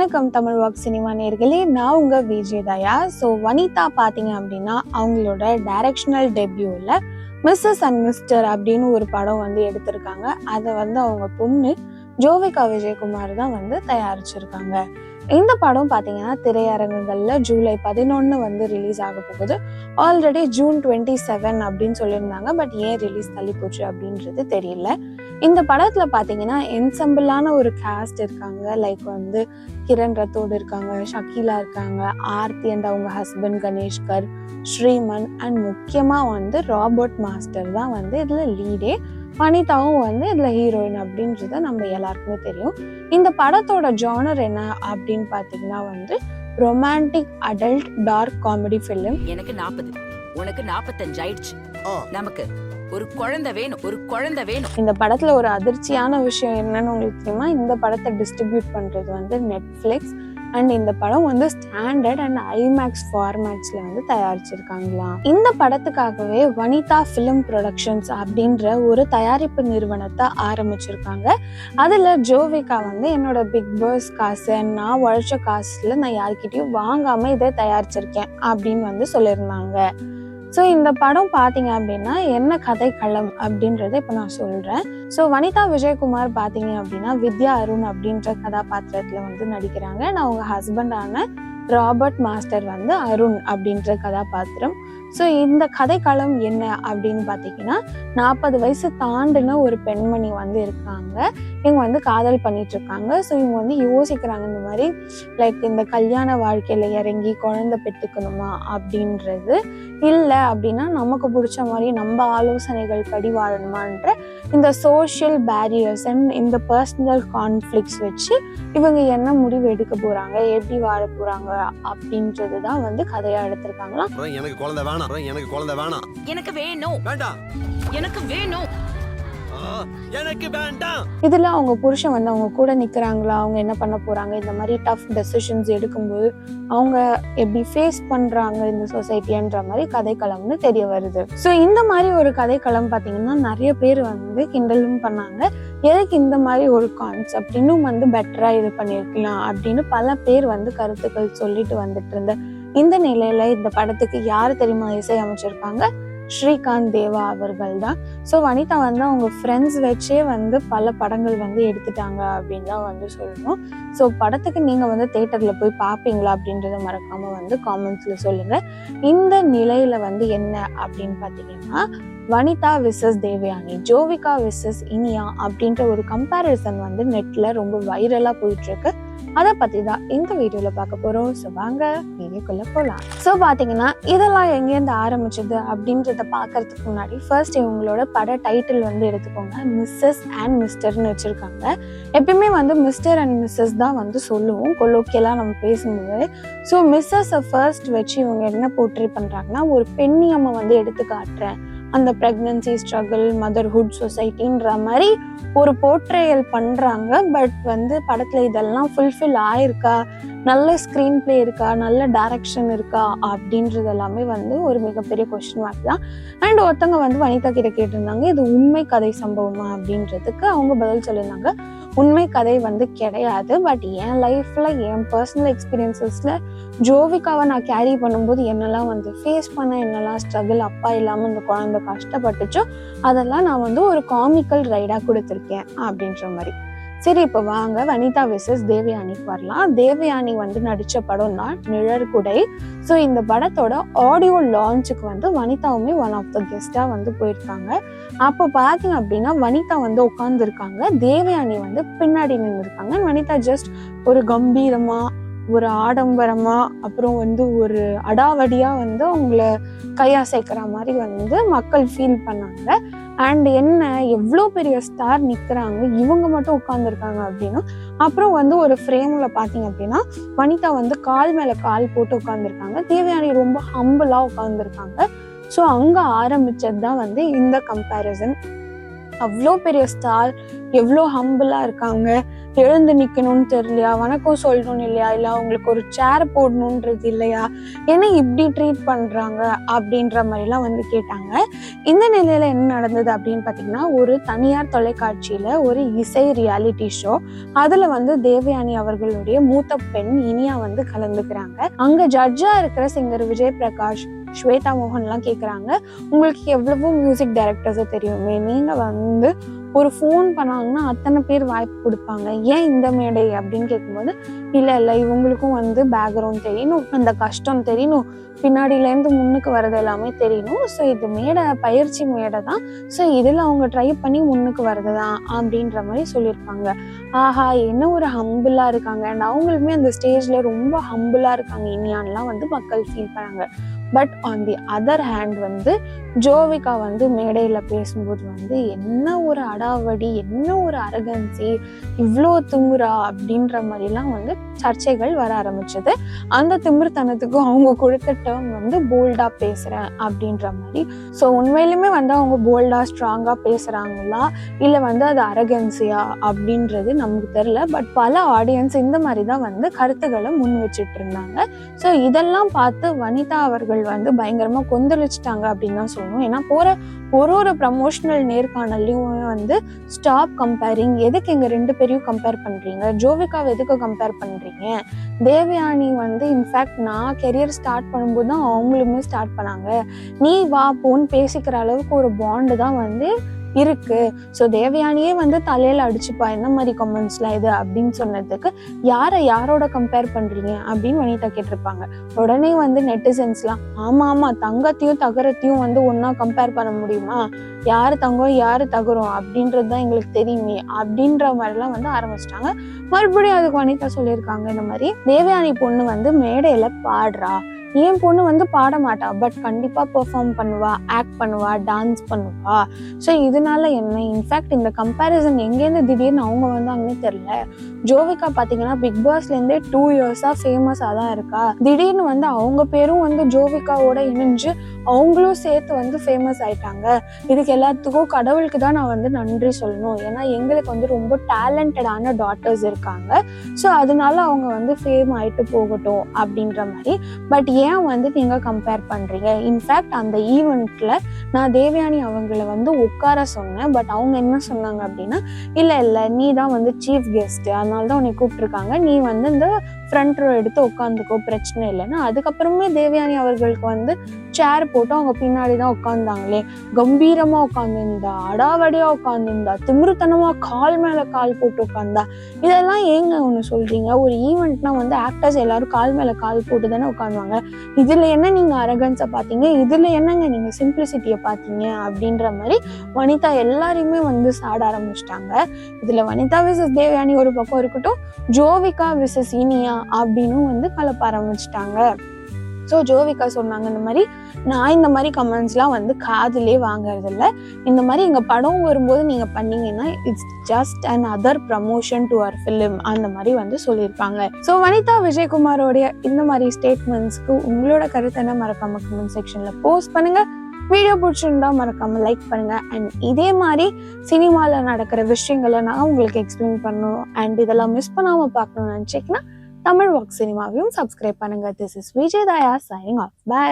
வணக்கம் Tamil walk cinema நேர்களே. நான் உங்க விஜய் தயா. ஸோ வனிதா பார்த்தீங்க அப்படின்னா அவங்களோட டைரக்ஷனல் டெபியூவில் மிஸ்ஸஸ் அண்ட் மிஸ்டர் அப்படின்னு ஒரு படம் வந்து எடுத்திருக்காங்க. அதை வந்து அவங்க பொண்ணு ஜோவிகா விஜயகுமார் தான் வந்து தயாரிச்சிருக்காங்க. இந்த படம் பார்த்தீங்கன்னா திரையரங்குகளில் ஜூலை பதினொன்று வந்து ரிலீஸ் ஆக போகுது. ஆல்ரெடி ஜூன் டுவெண்ட்டி செவன் அப்படின்னு சொல்லியிருந்தாங்க. பட் ஏன் ரிலீஸ் தள்ளி போச்சு அப்படின்றது தெரியல. இந்த படத்தில் பார்த்தீங்கன்னா என்சம்பிளான ஒரு காஸ்ட் இருக்காங்க. லைக் வந்து கிரண் ரத்தோடு இருக்காங்க ஷக்கீலா இருக்காங்க ஆர்த்தி அண்ட் அவங்க ஹஸ்பண்ட் கணேஷ்கர் ஸ்ரீமன் அண்ட் முக்கியமாக வந்து ராபர்ட் மாஸ்டர் தான் வந்து இதில் லீடே வனிதாவும் வந்து இதுல ஹீரோயின் அப்படின்றது நம்ம எல்லாருக்குமே தெரியும். இந்த படத்தோட ஜானர் என்ன அப்படின்னு பாத்தீங்கன்னா வந்து romantic adult dark comedy film எனக்கு நாற்பது உனக்கு நாற்பத்தஞ்சு ஆயிடுச்சு. ஆ. நமக்கு ஒரு குழந்தை வேணும் ஒரு குழந்தை வேணும். இந்த படத்துல ஒரு அதிர்ச்சியான விஷயம் என்னன்னு உங்களுக்கு தெரியுமா? இந்த படத்தை டிஸ்ட்ரிபியூட் பண்றது வந்து நெட்ஃபிளிக்ஸ் அண்ட் இந்த படம் வந்து ஸ்டாண்டர்ட் அண்ட் ஐமேக்ஸ் ஃபார்மேட்ஸ்ல வந்து தயாரிச்சிருக்காங்களாம் இந்த படத்துக்காகவே வனிதா ஃபிலிம் ப்ரொடக்ஷன்ஸ் அப்படின்ற ஒரு தயாரிப்பு நிறுவனத்தை ஆரம்பிச்சிருக்காங்க. அதுல ஜோவிகா வந்து என்னோட பிக் பாஸ் காசு நான் உழைச்ச காசுல நான் யார்கிட்டயும் வாங்காம இதை தயாரிச்சிருக்கேன் அப்படின்னு வந்து சொல்லியிருந்தாங்க. ஸோ இந்த படம் பார்த்தீங்க அப்படின்னா என்ன கதைக்களம் அப்படின்றத இப்போ நான் சொல்கிறேன் ஸோ வனிதா விஜயகுமார் பார்த்தீங்க அப்படின்னா வித்யா அருண் அப்படின்ற கதாபாத்திரத்தில் வந்து நடிக்கிறாங்க. நான் அவங்க ஹஸ்பண்டான ராபர்ட் மாஸ்டர் வந்து அருண் அப்படின்ற கதாபாத்திரம். ஸோ இந்த கதைக்களம் என்ன அப்படின்னு பார்த்தீங்கன்னா நாற்பது வயசு தாண்டின ஒரு பெண்மணி வந்து இருக்காங்க. இவங்க வந்து காதல் பண்ணிட்டு இருக்காங்க. ஸோ இவங்க வந்து யோசிக்கிறாங்க இந்த மாதிரி லைக் இந்த கல்யாண வாழ்க்கையில் இறங்கி குழந்தை பெற்றுக்கணுமா அப்படின்றது இல்லை அப்படின்னா நமக்கு பிடிச்ச மாதிரி நம்ம ஆலோசனைகள் படி வாழணுமான்ற இந்த சோஷியல் பேரியர்ஸ் அண்ட் இந்த பர்சனல் கான்ஃப்ளிக்ஸ் வச்சு இவங்க என்ன முடிவு எடுக்க போகிறாங்க எப்படி வாழ போகிறாங்க அப்படின்றது தான் வந்து கதையாக எடுத்திருக்காங்களா எனக்கு குழந்தை வேணாம். எனக்கு குழந்தை வேணாம். எனக்கு வேணும். வேண்டாம். எனக்கு வேணும். ஆ, எனக்கு வேண்டாம். இதுல அவங்க புருஷன் வந்து அவங்க கூட நிக்கிறாங்களா? அவங்க என்ன பண்ண போறாங்க? இந்த மாதிரி டஃப் டெசிஷன்ஸ் எடுக்கும்போது அவங்க எப்படி ஃபேஸ் பண்றாங்க இந்த சொசைட்டின்ற மாதிரி கதைக்களம்னு தெரிய வருது. ஸோ இந்த மாதிரி ஒரு கதைக்களம் பாத்தீங்கன்னா நிறைய பேர் வந்து கிண்டலும் பண்ணாங்க. எதுக்கு இந்த மாதிரி ஒரு கான்செப்ட் இன்னும் வந்து பெட்டரா இது பண்ணியிருக்கலாம் அப்படின்னு பல பேர் வந்து கருத்துக்கள் சொல்லிட்டு வந்துட்டு இருந்த இந்த நிலையில இந்த படத்துக்கு யார் தெரியுமா இசை அமைச்சிருக்காங்க? ஸ்ரீகாந்த் தேவா அவர்கள் தான். ஸோ வனிதா வந்து அவங்க ஃப்ரெண்ட்ஸ் வச்சே வந்து பல படங்கள் வந்து எடுத்துட்டாங்க அப்படின்னு தான் வந்து சொல்லணும். ஸோ படத்துக்கு நீங்கள் வந்து தேட்டரில் போய் பார்ப்பீங்களா அப்படின்றத மறக்காமல் வந்து காமெண்ட்ஸில் சொல்லுங்கள் இந்த நிலையில் வந்து என்ன அப்படின்னு பார்த்தீங்கன்னா வனிதா விசஸ் தேவயானி ஜோவிகா விசஸ் இனியா அப்படின்ற ஒரு கம்பேரிசன் வந்து நெட்டில் ரொம்ப வைரலாக போயிட்டுருக்கு அதை பற்றி தான் இந்த வீடியோவில் பார்க்க போகிறோம் ஸோ வாங்க வீடியோக்குள்ளே போகலாம் ஸோ பார்த்தீங்கன்னா இதெல்லாம் எங்கேருந்து ஆரம்பிச்சது அப்படின்றத பார்க்கறதுக்கு முன்னாடி ஃபர்ஸ்ட் இவங்களோட பட டைட்டில் வந்து எடுத்துக்கோங்க. மிஸ்ஸஸ் அண்ட் மிஸ்டர்னு வச்சுருக்காங்க. எப்பயுமே வந்து மிஸ்டர் அண்ட் மிஸ்ஸஸ் தான் வந்து சொல்லுவோம். கொலோக்கியெல்லாம் நம்ம பேசும்போது. ஸோ மிஸ்ஸஸை ஃபர்ஸ்ட் வச்சு இவங்க என்ன போர்ட்ரேட் பண்ணுறாங்கன்னா ஒரு பெண்ணியம்மை வந்து எடுத்து காட்டுறேன். அந்த ப்ரெக்னன்சி ஸ்ட்ரகிள் மதர்ஹுட் சொசைட்டின்ற மாதிரி ஒரு போர்ட்ரேயல் பண்ணுறாங்க பட் வந்து படத்தில் இதெல்லாம் ஃபுல்ஃபில் ஆயிருக்கா? நல்ல ஸ்க்ரீன் ப்ளே இருக்கா? நல்ல டைரக்ஷன் இருக்கா? அப்படின்றது எல்லாமே வந்து ஒரு மிகப்பெரிய கொஸ்டின் மார்க் தான். அண்ட் ஒருத்தவங்க வந்து வனிதா கிட்ட கேட்டிருந்தாங்க இது உண்மை கதை சம்பவமா? அப்படின்றதுக்கு அவங்க பதில் சொல்லியிருந்தாங்க. உண்மை கதை வந்து கிடையாது பட் என் லைஃப்ல என் பர்சனல் எக்ஸ்பீரியன்சஸ்ல ஜோவிக்காவை நான் கேரி பண்ணும்போது என்னெல்லாம் வந்து ஃபேஸ் பண்ண என்னெல்லாம் ஸ்ட்ரகிள் அப்பா இல்லாமல் இந்த குழந்தை கஷ்டப்பட்டுச்சோ அதெல்லாம் நான் வந்து ஒரு காமிக்கல் ரைடாக கொடுத்துருக்கேன் அப்படின்ற மாதிரி. சரி இப்போ வாங்க. வனிதா விசஸ் தேவயானிக்கு வரலாம். தேவயானி வந்து நடித்த படம் தான் நிழற்குடை ஸோ இந்த படத்தோட ஆடியோ லான்ச்சுக்கு வந்து வனிதாவுமே ஒன் ஆஃப் த கெஸ்ட்டாக வந்து போயிருக்காங்க. அப்போ பார்த்தீங்க அப்படின்னா வனிதா வந்து உட்காந்துருக்காங்க தேவயானி வந்து பின்னாடி நின்றுருக்காங்க வனிதா ஜஸ்ட் ஒரு கம்பீரமாக ஒரு ஆடம்பரமா அப்புறம் வந்து ஒரு அடாவடியா வந்து அவங்கள கையாசைக்கிற மாதிரி வந்து மக்கள் ஃபீல் பண்ணாங்க. அண்ட் என்ன எவ்வளோ பெரிய ஸ்டார் நிற்கிறாங்க இவங்க மட்டும் உட்காந்துருக்காங்க அப்படின்னா அப்புறம் வந்து ஒரு ஃப்ரேமில் பார்த்தீங்க அப்படின்னா வனிதா வந்து கால் மேலே கால் போட்டு உட்காந்துருக்காங்க தேவயானி ரொம்ப ஹம்பிளாக உட்காந்துருக்காங்க ஸோ அங்கே ஆரம்பிச்சது தான் வந்து இந்த கம்பேரிசன் அவ்வளோ பெரிய ஸ்டார் எவ்வளோ ஹம்பிளாக இருக்காங்க. எழுந்து நிக்கணும்னு தெரியலையா? வணக்கம் சொல்லணும்னு இல்லையா? இல்லை அவங்களுக்கு ஒரு சேர் போடணுன்றது இல்லையா? ஏன்னா இப்படி ட்ரீட் பண்ணுறாங்க அப்படின்ற மாதிரிலாம் வந்து கேட்டாங்க. இந்த நிலையில் என்ன நடந்தது அப்படின்னு பார்த்தீங்கன்னா ஒரு தனியார் தொலைக்காட்சியில் ஒரு இசை ரியாலிட்டி ஷோ அதில் வந்து தேவயானி அவர்களுடைய மூத்த பெண் இனியா வந்து கலந்துக்கிறாங்க. அங்கே ஜட்ஜாக இருக்கிற சிங்கர் விஜய் பிரகாஷ் ஸ்வேதா மோகன்லாம் கேட்குறாங்க உங்களுக்கு எவ்வளவோ மியூசிக் டைரக்டர்ஸை தெரியுமே. நீங்கள் வந்து ஒரு ஃபோன் பண்ணாங்கன்னா அத்தனை பேர் வாய்ப்பு கொடுப்பாங்க. ஏன் இந்த மேடை அப்படின்னு கேட்கும்போது இல்லை இல்லை இவங்களுக்கும் வந்து பேக்ரவுண்ட் தெரியணும் அந்த கஷ்டம் தெரியணும் பின்னாடியிலேருந்து முன்னுக்கு வர்றது எல்லாமே தெரியணும். ஸோ இது மேடை பயிற்சி மேடை தான். ஸோ இதில் அவங்க ட்ரை பண்ணி முன்னுக்கு வர்றது தான் அப்படின்ற மாதிரி சொல்லியிருப்பாங்க. ஆஹா என்ன ஒரு ஹம்பிளாக இருக்காங்க. அண்ட் அவங்களுமே அந்த ஸ்டேஜில் ரொம்ப ஹம்பிளாக இருக்காங்க. இனியான்லாம் வந்து மக்கள் ஃபீல் பண்ணாங்க but on the other hand வந்து ஜோவிகா வந்து மேடையில் பேசும்போது வந்து என்ன ஒரு அடாவடி என்ன ஒரு அரகன்சி இவ்வளோ திமுறா அப்படின்ற மாதிரிலாம் வந்து சர்ச்சைகள் வர ஆரம்பிச்சது. அந்த திமிர்த்தனத்துக்கும் அவங்க கொடுத்த டேர்ம் வந்து போல்டாக பேசுகிறேன் அப்படின்ற மாதிரி. ஸோ உண்மையிலுமே வந்து அவங்க போல்டாக ஸ்ட்ராங்காக பேசுகிறாங்களா இல்லை வந்து அது அரகன்சியா? அப்படின்றது நமக்கு தெரில பட் பல ஆடியன்ஸ் இந்த மாதிரி தான் வந்து கருத்துக்களை முன் வச்சுட்டு இருந்தாங்க. ஸோ இதெல்லாம் பார்த்து வனிதா அவர்கள் வந்து பயங்கரமாக கொந்தளிச்சிட்டாங்க அப்படின்னு தான் சொல்லணும். ஏன்னா போகிற ஒரு ஒரு ப்ரமோஷனல் நேர்காணல்லையும் வந்து ஸ்டாப் கம்பேரிங் எதுக்கு எங்கள் ரெண்டு பேரையும் கம்பேர் பண்ணுறீங்க ஜோவிகாவை எதுக்கு கம்பேர் பண்ணுறீங்க தேவயானி வந்து இன்ஃபேக்ட் நான் கெரியர் ஸ்டார்ட் பண்ணும்போது தான் அவங்களுமே ஸ்டார்ட் பண்ணாங்க. நீ வா போன்னு பேசிக்கிற அளவுக்கு ஒரு பாண்டு தான் வந்து இருக்கு. ஸோ தேவயானியே வந்து தலையில அடிச்சுப்பா. என்ன மாதிரி கமெண்ட்ஸ்லாம் இது அப்படின்னு சொன்னதுக்கு யாரை யாரோட கம்பேர் பண்றீங்க அப்படின்னு வனிதா கேட்டிருப்பாங்க. உடனே வந்து நெட்டிசன்ஸ்லாம் ஆமா ஆமா தங்கத்தையும் தகரத்தையும் வந்து ஒன்னா கம்பேர் பண்ண முடியுமா? யாரு தங்கம் யாரு தகரும்? அப்படின்றது தான் எங்களுக்கு தெரியுமே அப்படின்ற மாதிரிலாம் வந்து ஆரம்பிச்சிட்டாங்க. மறுபடியும் அதுக்கு வனிதா சொல்லியிருக்காங்க இந்த மாதிரி தேவயானி பொண்ணு வந்து மேடையில பாடுறா. என் பொண்ணு வந்து பாட மாட்டா பட் கண்டிப்பா பெர்ஃபார்ம் பண்ணுவா ஆக்ட் பண்ணுவா டான்ஸ் பண்ணுவா. ஸோ இதனால என்ன? இன்ஃபேக்ட் இந்த கம்பேரிசன் எங்கேருந்து திடீர்னு அவங்க வந்தாங்கன்னே தெரில ஜோவிகா பார்த்தீங்கன்னா பிக் பாஸ்லேருந்தே டூ இயர்ஸாக ஃபேமஸாக தான் இருக்கா. திடீர்னு வந்து அவங்க பேரும் வந்து ஜோவிகாவோட இணைஞ்சு அவங்களும் சேர்த்து வந்து ஃபேமஸ் ஆயிட்டாங்க. இதுக்கு எல்லாத்துக்கும் கடவுளுக்கு தான் நான் வந்து நன்றி சொல்லணும். ஏன்னா எங்களுக்கு வந்து ரொம்ப டேலண்டடான டாட்டர்ஸ் இருக்காங்க. ஸோ அதனால அவங்க வந்து ஃபேம் ஆயிட்டு போகட்டும் அப்படின்ற மாதிரி. பட் ஏன் வந்து நீங்கள் கம்பேர் பண்ணுறீங்க இன்ஃபேக்ட் அந்த ஈவெண்ட்டில் நான் தேவயானி அவங்கள வந்து உட்கார சொன்னேன். பட் அவங்க என்ன சொன்னாங்க அப்படின்னா இல்லை இல்லை நீ தான் வந்து சீஃப் கெஸ்ட்டு அதனால தான் உன்னை கூப்பிட்ருக்காங்க நீ வந்து இந்த ஃப்ரண்ட் ரோ எடுத்து உட்காந்துக்கோ பிரச்சனை இல்லைன்னா அதுக்கப்புறமே தேவயானி அவர்களுக்கு வந்து சேர் போட்டு அவங்க பின்னாடி தான் உட்காந்தாங்களே கம்பீரமாக உட்காந்துருந்தா அடாவடியாக உட்காந்துருந்தா திமிருத்தனமாக கால் மேலே கால் போட்டு உட்காந்தா இதெல்லாம் ஏங்க ஒன்று சொல்கிறீங்க ஒரு ஈவெண்ட்னா வந்து ஆக்டர்ஸ் எல்லாரும் கால் மேலே கால் போட்டு தானே உட்காந்துவாங்க இதில் என்ன நீங்கள் அரகன்ஸை பார்த்தீங்க? இதில் என்னங்க நீங்கள் சிம்பிளிசிட்டியை பார்த்தீங்க? அப்படின்ற மாதிரி வனிதா எல்லாரையுமே வந்து சாட ஆரம்பிச்சிட்டாங்க. இதில் வனிதா விசஸ் தேவயானி ஒரு பக்கம் இருக்கட்டும் ஜோவிகா விசஸ் இனியா அப்படின்னு வந்து கலப்ப ஆரம்பிச்சிட்டாங்க. ஸோ ஜோவிகா சொன்னாங்க இந்த மாதிரி நான் இந்த மாதிரி கமெண்ட்ஸ்லாம் வந்து காதிலே வாங்குறதில்ல. இந்த மாதிரி எங்கள் படம் வரும்போது நீங்கள் பண்ணீங்கன்னா it's just another promotion to our film அந்த மாதிரி வந்து சொல்லியிருப்பாங்க. ஸோ வனிதா விஜயகுமாரோடைய இந்த மாதிரி ஸ்டேட்மெண்ட்ஸ்க்கு உங்களோட கருத்தை என்ன? மறக்காம கமெண்ட் செக்ஷனில் போஸ்ட் பண்ணுங்க. வீடியோ பிடிச்சிருந்தா மறக்காம லைக் பண்ணுங்க. அண்ட் இதே மாதிரி சினிமாவில் நடக்கிற விஷயங்களை நான் உங்களுக்கு எக்ஸ்பிளைன் பண்ணணும். அண்ட் இதெல்லாம் மிஸ் பண்ணாமல் பார்க்கணும்னு நினச்சிங்கன்னா தமிழ் வாக் சினிமாவையும் சப்ஸ்கிரைப் பண்ணுங்க. This is Vijay Daya signing off bye